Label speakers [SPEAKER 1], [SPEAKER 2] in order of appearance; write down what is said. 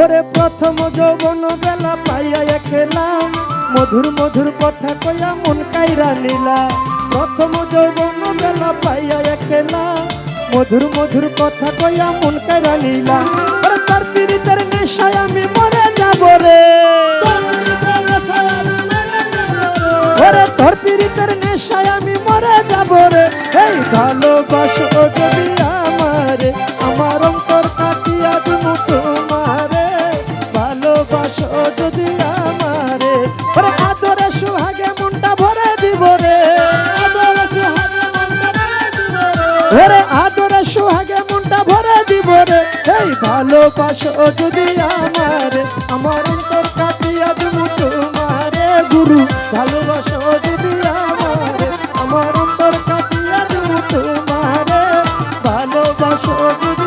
[SPEAKER 1] ওরে প্রথম যৌবন বেলা পাইয়া খেলাম মধুর মধুর কথা কইয়া মন কাইরা নিলা। প্রথম যৌবন বেলা পাইয়া খেলাম মধুর মধুর কথা কইয়া মন কাইরা নিলা। ওরে তার পীড়িতের নেশায় আমি মরে যাব রে। ওরে তোর পীড়িতের নেশায় আমি মরে যাব রে। এই ভালোবাসো যদি ওরে আদরে সোহাগে মনটা ভরে দিব রে। এই ভালোবাসো যদি আমারে, আমার অন্তর কাটিয়া দিব তোমারে গুরু, ভালোবাসো যদি আমারে, আমার অন্তর কাটিয়া দিব তোমারে ভালোবাসো যদি